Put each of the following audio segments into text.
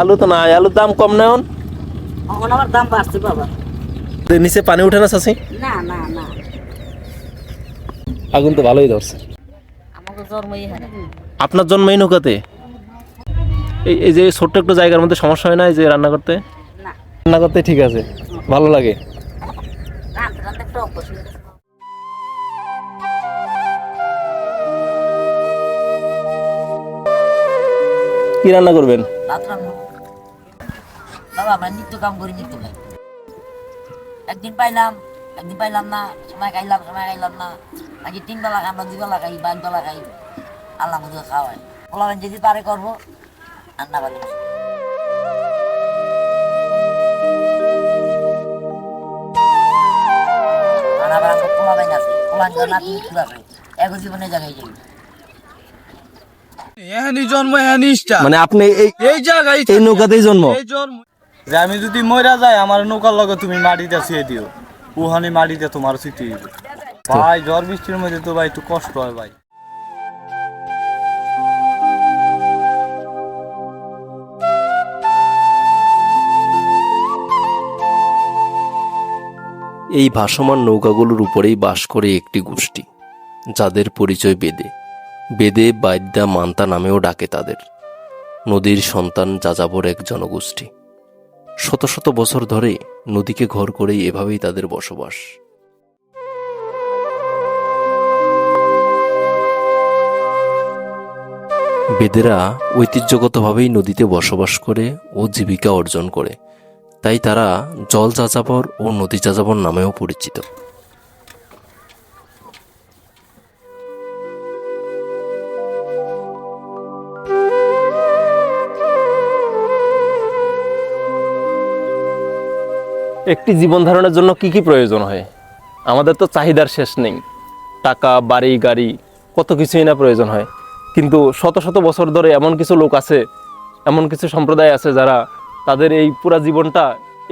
আলু তো নাই আলুর দাম কম না এখন? দাম বাড়ছে বাবা। তো নিচে পানি উঠে না চাষি না না না। আগুন তো ভালোই ধরছে। আপনার জন্ম এই নৌকাতে? এই যে ছোট্ট একটু জায়গার মধ্যে সমস্যা হয় না এই যে রান্না করতে? রান্না করতে ঠিক আছে ভালো লাগে। কি রান্না করবেন? বাবা আমরা নিত্য কাম করি নিত্য খাই একদিন পাইলাম একদিন পাইলাম না সময় খাইলাম সময় খাইলাম না। নাকি তিন বেলা খাই আমরা দুই বেলা খাই বা এক বেলা খাই আল্লাহ মতো খাওয়াই বললাম যদি পারে করব পোলা নাতি পুরা মানে আপনি এই এই জায়গায় এই নৌকাতেই জন্ম যে আমি যদি মরা যাই, আমার নৌকার লগে তুমি মাটিতে শুয়ে দিও। উহানি মাটিতে তোমার স্মৃতি দিবে ভাই, ঝড় বৃষ্টির মধ্যে তো ভাই একটু কষ্ট হয় ভাই। এই ভাসমান নৌকাগুলোর উপরেই বাস করে একটি গোষ্ঠী, যাদের পরিচয় বেদে। বেদে বাদ্যা মান্তা নামেও ডাকে তাদের। নদীর সন্তান যাযাবর এক জনগোষ্ঠী। শত শত বছর ধরে নদীকে ঘর করেই এভাবেই তাদের বসবাস। বেদেরা ঐতিহ্যগতভাবেই নদীতে বসবাস করে ও জীবিকা অর্জন করে। তাই তারা জল যাযাবর ও নদী যাযাবর নামেও পরিচিত। একটি জীবন ধারণের জন্য কি কি প্রয়োজন হয়? আমাদের তো চাহিদার শেষ নেই। টাকা, বাড়ি, গাড়ি, কত কিছুই না প্রয়োজন হয়। কিন্তু শত শত বছর ধরে এমন কিছু লোক আছে, এমন কিছু সম্প্রদায় আছে যারা তাদের এই পুরা জীবনটা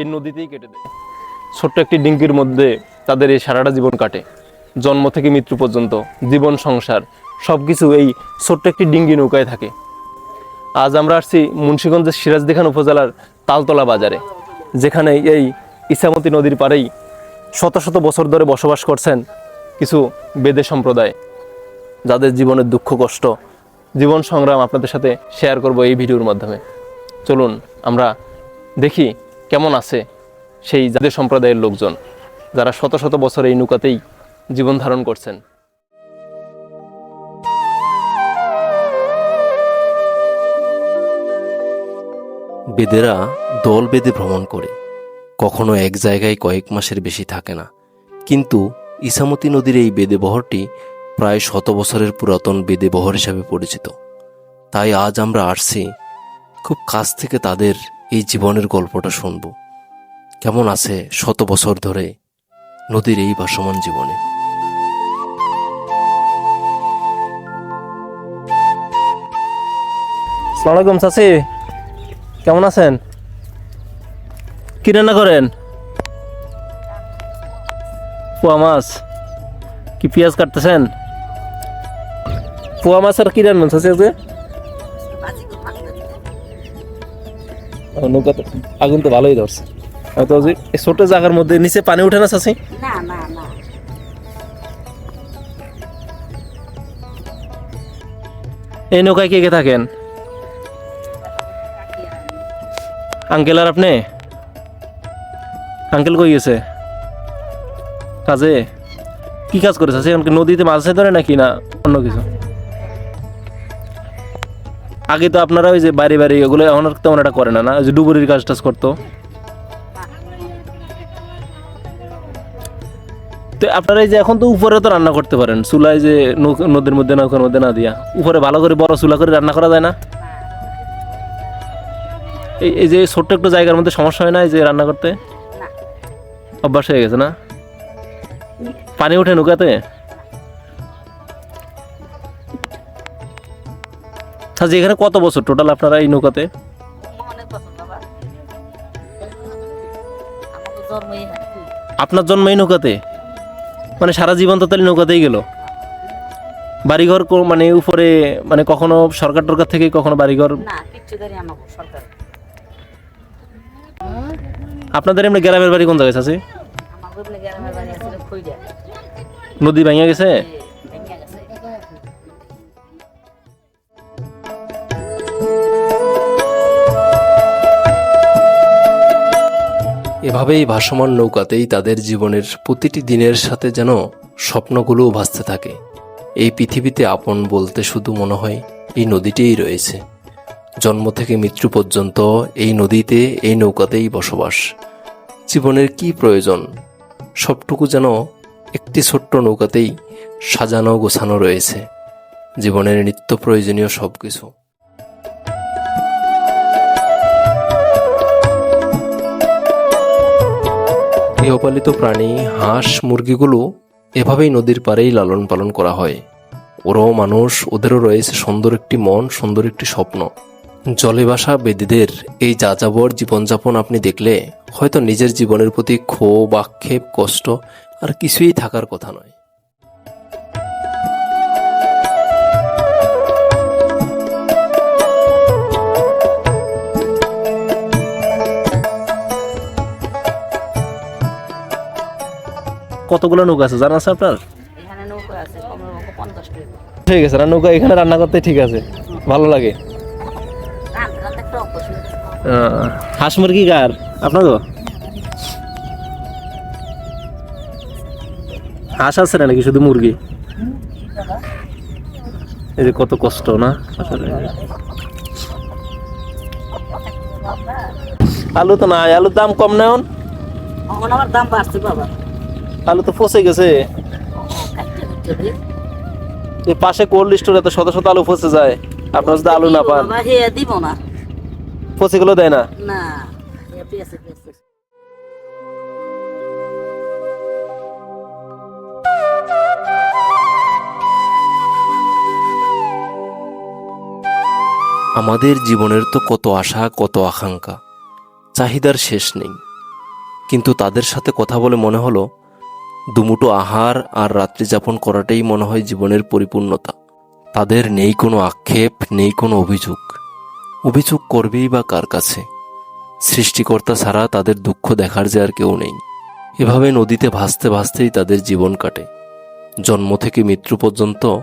এই নদীতেই কেটে দেয়। ছোট্ট একটি ডিঙ্কির মধ্যে তাদের এই সারাটা জীবন কাটে। জন্ম থেকে মৃত্যু পর্যন্ত, জীবন, সংসার সব কিছু এই ছোট্ট একটি ডিঙ্গি নৌকায় থাকে। আজ আমরা আসছি মুন্সিগঞ্জের সিরাজদিখান উপজেলার তালতলা বাজারে, যেখানে এই ইসামতি নদীর পাড়েই শত শত বছর ধরে বসবাস করছেন কিছু বেদে সম্প্রদায়, যাদের জীবনের দুঃখ, কষ্ট, জীবন সংগ্রাম আপনাদের সাথে শেয়ার করব এই ভিডিওর মাধ্যমে। চলুন, আমরা দেখি কেমন আছে সেই যাদের সম্প্রদায়ের লোকজন, যারা শত শত বছর এই নৌকাতেই জীবন ধারণ করছেন। বেদেরা দল বেদে ভ্রমণ করে। কখনো এক জায়গায় কয়েক মাসের বেশি থাকে না। কিন্তু ইসামতি নদীর এই বেদেবহরটি প্রায় শত বছরের পুরাতন বেদেবহর হিসাবে পরিচিত। তাই আজ আমরা আসছি খুব কাছ থেকে তাদের এই জীবনের গল্পটা শুনব। কেমন আছে শত বছর ধরে নদীর এই ভাসমান জীবনে? কেমন আছেন? কি রান্না করেন? পোয়া মাছ। কি পেঁয়াজ কাটতেছেন? পোয়া মাছ আর কি রান্না চাচি আজকে? নৌকা তো আগুন তো ভালোই ধরছে। তো ছোট জায়গার মধ্যে নিচে পানি উঠে না চাচি? না না না। এই নৌকায় কে কে থাকেন? আঙ্কেল আর আপনি? আঙ্কেল কই গেছে? কাজে, কি কাজ করেছে? সে নদীতে মাছ ধরে নাকি না অন্য কিছু? আগে তো আপনারা ওই যে বাড়ি বাড়ি ওগুলো এখন তেমন এটা করে না না? ওই যে ডুবুরির কাজ টাজ করতো। তো আপনারা এই যে এখন তো উপরে তো রান্না করতে পারেন, চুলায় যে নদীর মধ্যে নৌকার মধ্যে না দিয়া। উপরে ভালো করে বড় চুলা করে রান্না করা যায় না? এই যে ছোট্ট একটু জায়গার মধ্যে সমস্যা হয় না এই যে রান্না করতে? অভ্যাস হয়ে গেছে না? পানি ওঠে নৌকাতে? আচ্ছা এখানে কত বছর টোটাল আপনারা এই নৌকাতে? আপনার জন্ম এই নৌকাতে? মানে সারা জীবন তো তাহলে নৌকাতেই গেল। বাড়িঘর মানে উপরে মানে কখনো সরকার টরকার থেকে কখনো বাড়িঘর কিচ্ছু দেরি আমাকে সরকার আপনাদের এমনি গ্রামের বাড়ি কোন জায়গায় আছে নদী ভেঙে গেছে ভেঙে গেছে? এভাবেই ভাসমান নৌকাতেই তাদের জীবনের প্রতিটি দিনের সাথে যেন স্বপ্নগুলোও ভাসতে থাকে। এই পৃথিবীতে আপন বলতে শুধু মনে হয় এই নদীটিই রয়েছে। জন্ম থেকে মৃত্যু পর্যন্ত এই নদীতে, এই নৌকাতেই বসবাস। জীবনের কি প্রয়োজন? সবটুকু যেন একটি ছোট্ট নৌকাতেই সাজানো গোছানো রয়েছে। জীবনের নিত্য প্রয়োজনীয় সব কিছু গৃহপালিত প্রাণী, হাঁস, মুরগিগুলো এভাবেই নদীর পাড়েই লালন পালন করা হয়। ওরাও মানুষ, ওদেরও রয়েছে সুন্দর একটি মন, সুন্দর একটি স্বপ্ন। জলে বাসা বেদীদের এই যাযাবর জীবনযাপন আপনি দেখলে হয়তো নিজের জীবনের প্রতি ক্ষোভ আক্ষেপ কষ্ট আর কিছুই থাকার কথা নয়। কতগুলো নৌকা আছে? জানা আছে আপনার? এখানে নৌকা আছে কমের পক্ষে ঠিক আছে না নৌকা এখানে রান্না করতে ঠিক আছে। ভালো লাগে। হাঁস মুরগি কার? আপনার হাঁস আছে না নাকি শুধু মুরগি? এই যে কত কষ্ট না? আসলে। আলু তো নাই আলুর দাম কম না এখন? এখন আমার দাম বাড়ছে বাবা। আলু তো ফসে গেছে। পাশে কোল্ড স্টোরে তো শত শত আলু ফসে যায়। আপনার যদি আলু না পান। দিব না। ফসে গুলো দেয় না? আমাদের জীবনের তো কত আশা কত আকাঙ্ক্ষা চাহিদার শেষ নেই। কিন্তু তাদের সাথে কথা বলে মনে হলো দুমুটো আহার আর রাত্রি যাপন করাটাই মনে হয় জীবনের পরিপূর্ণতা। তাদের নেই কোনো আক্ষেপ নেই কোনো অভিযোগ। অভিযোগ করবেই বা কার কাছে? সৃষ্টিকর্তা ছাড়া তাদের দুঃখ দেখার যে আর কেউ নেই। এভাবে নদীতে ভাসতে ভাসতেই তাদের জীবন কাটে। জন্ম থেকে মৃত্যু পর্যন্ত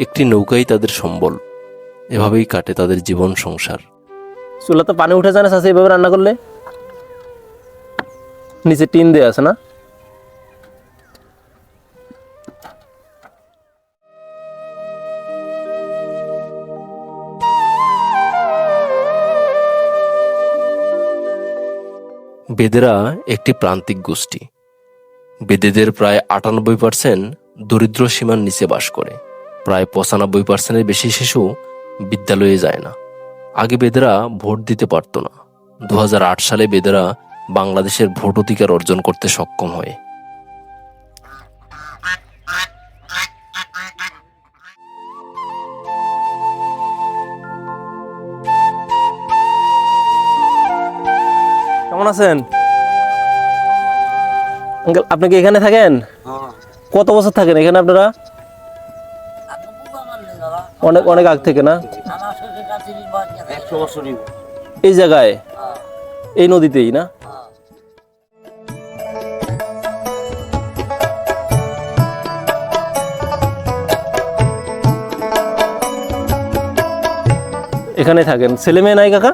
একটি নৌকাই তাদের সম্বল। এভাবেই কাটে তাদের জীবন সংসার। চুলা তো পানি উঠে যায় না চাষি এভাবে রান্না করলে? নিচে টিন দেওয়া আছে না? বেদেরা একটি প্রান্তিক গোষ্ঠী। বেদেদের প্রায় আটানব্বই পার্সেন্ট দরিদ্র সীমার নিচে বাস করে। প্রায় পঁচানব্বই পার্সেন্টের বেশি শিশু বিদ্যালয়ে যায় না। আগে বেদেরা ভোট দিতে পারত না। দু হাজার আট সালে বেদেরা বাংলাদেশের ভোট অধিকার অর্জন করতে সক্ষম হয়। কেমন আছেন? আঙ্কেল আপনি কি এখানে থাকেন? কত বছর থাকেন এখানে আপনারা? অনেক অনেক আগ থেকে না? এই জায়গায়? এই নদীতেই না? এখানে থাকেন। ছেলে মেয়ে নাই কাকা?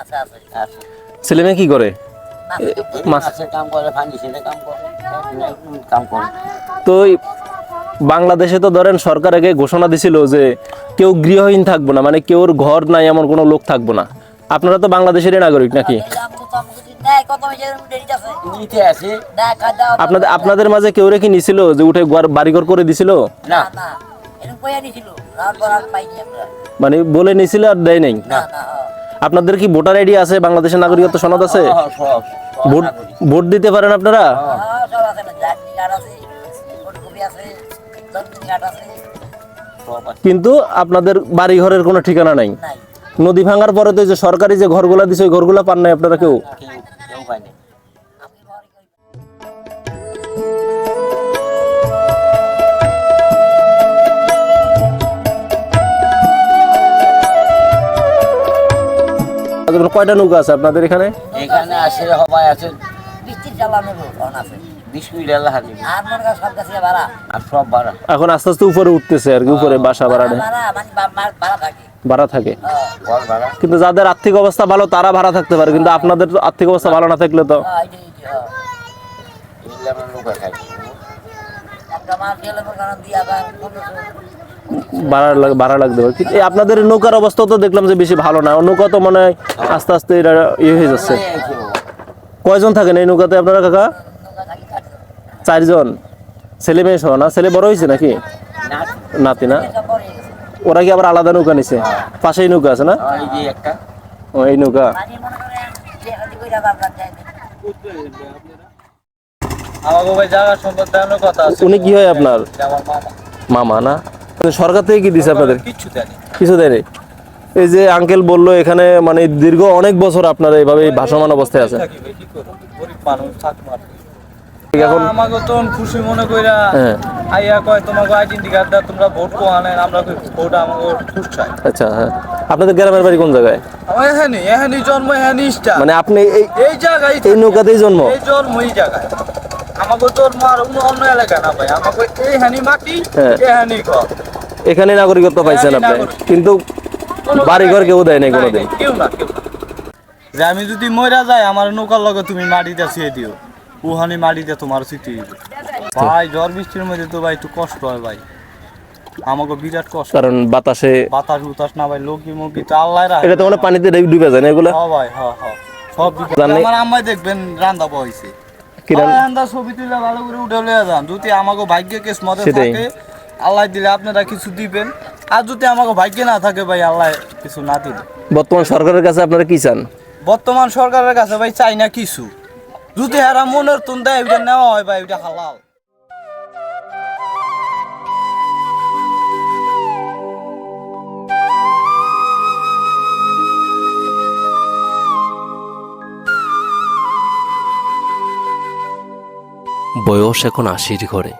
আচ্ছা আচ্ছা ছেলে মেয়ে কি করে? তো বাংলাদেশে তো ধরেন সরকার আগে ঘোষণা দিছিল যে কেউ গৃহহীন থাকব না মানে কেউর ঘর নাই এমন কোনো লোক থাকব না। আপনারা তো বাংলাদেশেরই নাগরিক নাকি? আপনাদের আপনাদের মাঝে কেউ রেখে নিছিল যে উঠে বাড়িঘর করে দিছিল? না মানে বলে নিছিল আর দেয় নাই? না আপনাদের কি ভোটার আইডি আছে? বাংলাদেশের নাগরিকত্ব সনদ আছে? ভোট ভোট দিতে পারেন আপনারা? সব আছে না জাতি কার্ড আছে ফটোকপি আছে জন্মদিন কার্ড আছে। সব আছে। কিন্তু আপনাদের বাড়ি ঘরের কোনো ঠিকানা নাই। নাই। নদী ভাঙার পরে তো যে সরকারি যে ঘরগুলা দিছে ওই ঘরগুলা পান নাই আপনারা কেউ? কয়টা নৌকা আছে আপনাদের এখানে? এখানে আছে সবাই আছে। এখন আস্তে আস্তে উপরে উঠতেছে আর কি উপরে বাসা ভাড়া ভাড়া মানে ভাড়া থাকে। ভাড়া থাকে। হ্যাঁ, কিন্তু যাদের আর্থিক অবস্থা ভালো তারা ভাড়া থাকতে পারে কিন্তু আপনাদের আর্থিক অবস্থা ভালো না থাকলে তো। হ্যাঁ, হ্যাঁ। একটা ভাড়া লাগ- লাগতে পারে কিন্তু এই আপনাদের নৌকার অবস্থা তো দেখলাম যে বেশি ভালো না। নৌকা তো মানে আস্তে আস্তে এটা ইয়ে হয়ে যাচ্ছে। কয়জন থাকেন এই নৌকাতে আপনারা কাকা? চারজন। ছেলে মেয়ে সহ না? ছেলে বড় হয়েছে নাকি? নাতি না? ওরা কি আবার আলাদা নৌকা নিছে? পাশেই নৌকা আছে না? এই ও এই নৌকা। উনি কি হয় আপনার? মামা না? সরকার থেকে কি দিছে আপনাদের? কিছু দেয়নি। এই যে আঙ্কেল বলল এখানে মানে দীর্ঘ অনেক বছর আপনারা এইভাবে ভাসমান অবস্থায় আছে। এখন আমাকে তো খুশি মনে কইরা হ্যাঁ। আইয়া কয় তোমাকে আইডেন্টি কার্ড তোমরা ভোট কো আনেন আমরা কই ভোট আমাকে খুশ চাই। আচ্ছা হ্যাঁ। আপনাদের গ্রামের বাড়ি কোন জায়গায়? আমার এখানে এখানে জন্ম এখানে মানে আপনি এই এই জায়গায় এই নৌকাতেই জন্ম? এই জন্ম এই জায়গায়। আমাকে জন্ম আর অন্য অন্য এলাকা না ভাই। আমাকে এই হানি মাটি হ্যাঁ। এই হানি ঘর। এখানে নাগরিকত্ব পাইছেন আপনি। কিন্তু কোনো বাড়ি ঘর কেউ দেয় নাই কোনোদিন। কেউ না কেউ যে আমি যদি মরা যাই আমার নৌকার লগে তুমি মাটিতে ছুঁয়ে দিও। উহানি মাটিতে তোমার দিবে ভাই ঝড় বৃষ্টির মধ্যে তো ভাই একটু কষ্ট হয় ভাই। আমাকে বিরাট কষ্ট। কারণ বাতাসে বাতাস উতাস না ভাই লোকি মুকি তো আল্লাহ এটা তো মানে পানিতে ডুবে যায় না এগুলো? হ্যাঁ ভাই হ্যাঁ হ্যাঁ। সব আমার আম্মাই দেখবেন রান্দা বইছে কিরম? রান্দা ছবি তুলে ভালো করে উঠে লইয়া যান। যদি আমাকে ভাগ্যে কেস মতে থাকে আল্লাহ দিলে আপনারা কিছু দিবেন। আর যদি আমাকে ভাগ্যে না থাকে ভাই আল্লাহ কিছু না বর্তমান সরকারের কাছে আপনারা কি চান? বর্তমান সরকারের কাছে ভাই চাই না কিছু। যদি হারা মনের তুন দেয় ওইটা নেওয়া হয় ভাই ওইটা হালাল। বয়স এখন আশির ঘরে।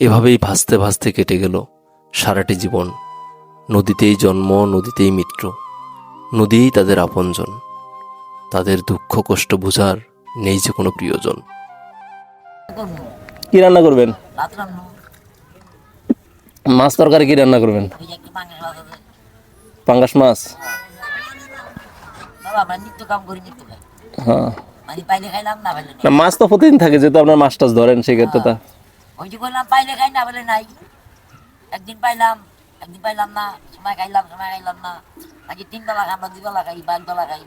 এভাবেই ভাসতে ভাসতে কেটে গেল সারাটি জীবন। নদীতেই জন্ম নদীতেই মৃত্যু। নদীই তাদের আপনজন। তাদের দুঃখ কষ্ট বোঝার নেই যে কোনো প্রিয়জন। কি রান্না করবেন? মাছ তরকারি কি রান্না করবেন? পাঙ্গাস মাছ? হ্যাঁ। মানে পাইলে খাইলাম না পাইলে না মাছ তো প্রতিদিন থাকে যেহেতু আপনার মাছ টাছ ধরেন সেক্ষেত্রে তা ওই যে করলাম পাইলে খাই না পাইলে নাই। একদিন পাইলাম একদিন পাইলাম না সময় খাইলাম সময় খাইলাম না। নাকি তিন বেলা খাই আমরা দুই বেলা খাই বেলা খাই।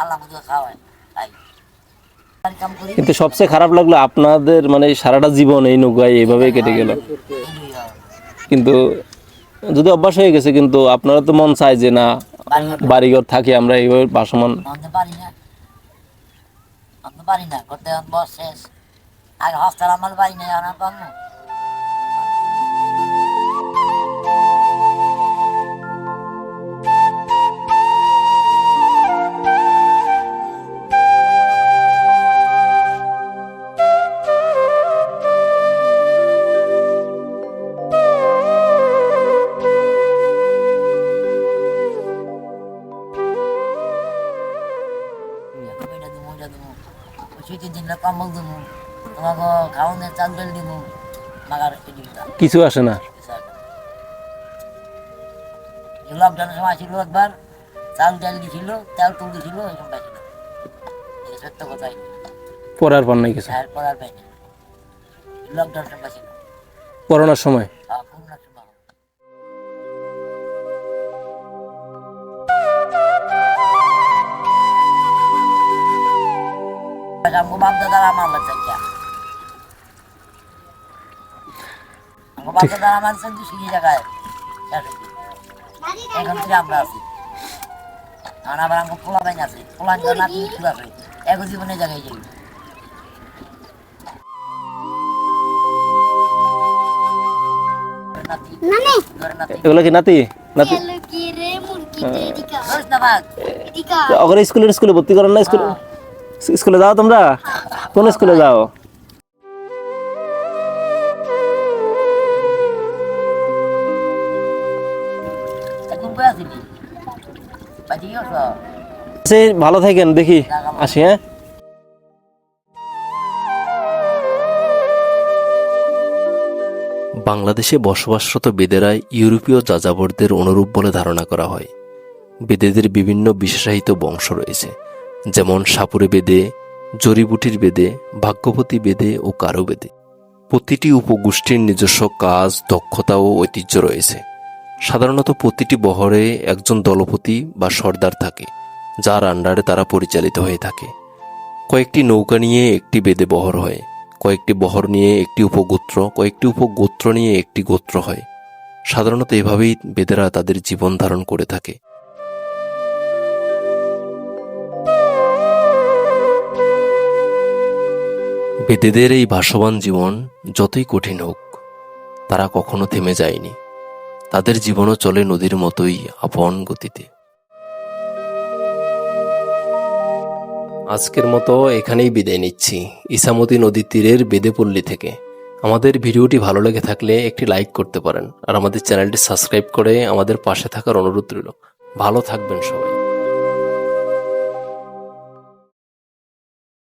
আল্লাহ মতো খাওয়ায় খাই কিন্তু সবচেয়ে খারাপ লাগল আপনাদের মানে সারাটা জীবন এই নৌকায় এইভাবে কেটে গেল। কিন্তু যদি অভ্যাস হয়ে গেছে কিন্তু আপনারা তো মন চায় যে না বাড়িঘর থাকি। আমরা এইভাবে ভাসমান আনতে পারি না করতে বস শেষ আগে হস্তাল আমার বাড়ি নেই আমার পারব ছুটির দিনটা কম্বল দেবো তোমাকে খাওয়ানোর চাল ডাল দেবো মাগার কিছু আসে না? লকডাউনের সময় ছিল একবার চাল ডাল দিছিল তেল তুল দিছিল এরকম পাইছিল। সত্য কথাই পরে আর পান নাই কিছু? পর আর পাইনি। লকডাউন সময় ছিল করোনার সময়? আহ, করোনার সময়। এখন আমরা আছি আবার আমগো পোলা বাইন আছে পোলা নাতি এক জীবনে জায়গায় এগুলো কি স্কুলের স্কুলে ভর্তি করেন না স্কুলে? স্কুলে যাও তোমরা? কোন স্কুলে যাও? সেই ভালো থাকেন, দেখি আসি হ্যাঁ? বাংলাদেশে বসবাসরত বেদেরাই ইউরোপীয় যাযাবরদের অনুরূপ বলে ধারণা করা হয়। বেদেদের বিভিন্ন বিশেষায়িত বংশ রয়েছে। যেমন সাপুরে বেদে, জড়িবুটির বেদে ভাগ্যবতী বেদে ও কারও বেদে। প্রতিটি উপগোষ্ঠীর নিজস্ব কাজ, দক্ষতা ও ঐতিহ্য রয়েছে। সাধারণত প্রতিটি বহরে একজন দলপতি বা সর্দার থাকে, যার আন্ডারে তারা পরিচালিত হয়ে থাকে। কয়েকটি নৌকা নিয়ে একটি বেদে বহর হয়, কয়েকটি বহর নিয়ে একটি উপগোত্র, কয়েকটি উপগোত্র নিয়ে একটি গোত্র হয়। সাধারণত এভাবেই বেদেরা তাদের জীবন ধারণ করে থাকে। বেদেদের এই ভাসমান জীবন যতই কঠিন হোক, তারা কখনো থেমে যায়নি। তাদের জীবনও চলে নদীর মতোই আপন গতিতে। আজকের মতো এখানেই বিদায় নিচ্ছি। ইসামতি নদীর তীরের বেদেপল্লী থেকে। আমাদের ভিডিওটি ভালো লেগে থাকলে একটি লাইক করতে পারেন। আর আমাদের চ্যানেলটি সাবস্ক্রাইব করে আমাদের পাশে থাকার অনুরোধ রইল। ভালো থাকবেন সবাই।